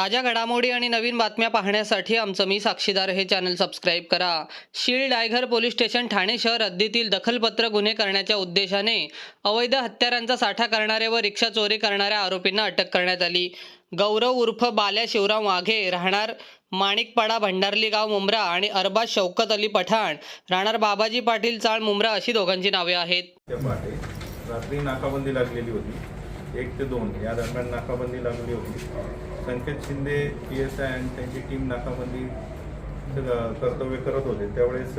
ताज्या घडामोडी आणि नवीन बातम्या पाहण्यासाठी आमचं मी साक्षीदार हे चॅनल सबस्क्राईब करा. शीळ डायघर पोलीस स्टेशन ठाणे शहर हद्दीतील दखलपत्र गुन्हे करण्याच्या उद्देशाने अवैध हत्यारांचा साठा करणारे व रिक्षा चोरी करणाऱ्या आरोपींना अटक करण्यात आली. गौरव उर्फ बाल्या शिवराम वाघे राहणार माणिकपाडा भंडारली गाव मुंब्रा आणि अरबाज शौकत अली पठाण राहणार बाबाजी पाटील चाळ मुंब्रा अशी दोघांची नावे आहेत. रात्री नाकाबंदी लागलेली होती. एक ते दोन या दरम्यान नाकाबंदी लागली होती. Sanket Shinde P S I आणि त्यांची टीम नाकाबंदी कर्तव्य करत होते. त्यावेळेस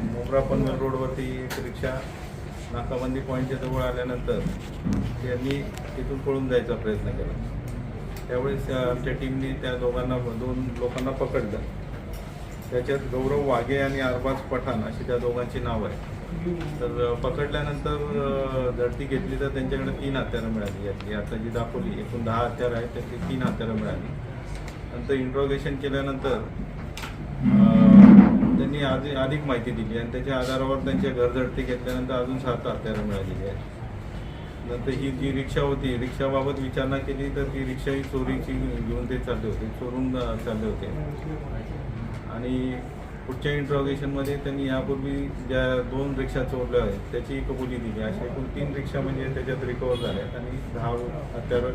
मुंब्रा पनवेल रोडवरती एक रिक्षा नाकाबंदी पॉईंटच्या जवळ आल्यानंतर त्यांनी तिथून पळून जायचा प्रयत्न केला. त्यावेळेस आमच्या टीमने त्या दोघांना दोन लोकांना पकडलं. त्याच्यात गौरव वाघे आणि अरबाज पठाण अशी त्या दोघांची नाव आहे तर पकडल्यानंतर झडती घेतली तर त्यांच्याकडे तीन हत्यारं मिळाली यातली. आता जी दाखवली एकूण दहा हत्यारं आहेत त्यातली तीन हत्यारं मिळाली. नंतर इंट्रोगेशन केल्यानंतर त्यांनी आधी अधिक माहिती दिली आणि त्याच्या आधारावर त्यांच्या घर झडती घेतल्यानंतर अजून सात हत्यारं मिळालेली आहेत. नंतर ही जी रिक्षा होती रिक्षाबाबत विचारणा केली तर ती रिक्षा ही चोरीची घेऊन ते चालले होते चोरून चालले होते. आणि पुढच्या इंट्रोगेशनमध्ये त्यांनी यापूर्वी ज्या दोन रिक्षा चोरल्या आहेत त्याची कबुली दिली. अशा एकूण तीन रिक्षा म्हणजे त्याच्यात रिकवर झाल्या आहेत आणि दहा हत्यारं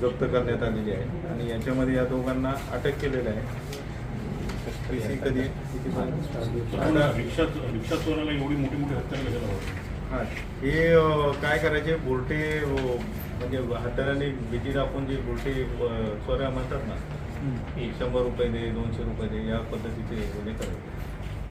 जप्त करण्यात आलेली आहे आणि याच्यामध्ये या दोघांना अटक केलेलं आहे. कधी? रिक्षा रिक्षा चोराला एवढी मोठी मोठी? हा हे काय करायचे? बोलटे अ, म्हणजे हाताने भीती दाखवून जे बोलटे अ, चोऱ्या म्हणतात ना शंभर रुपये दे दोनशे रुपये दे या पद्धतीचे हे करायचे.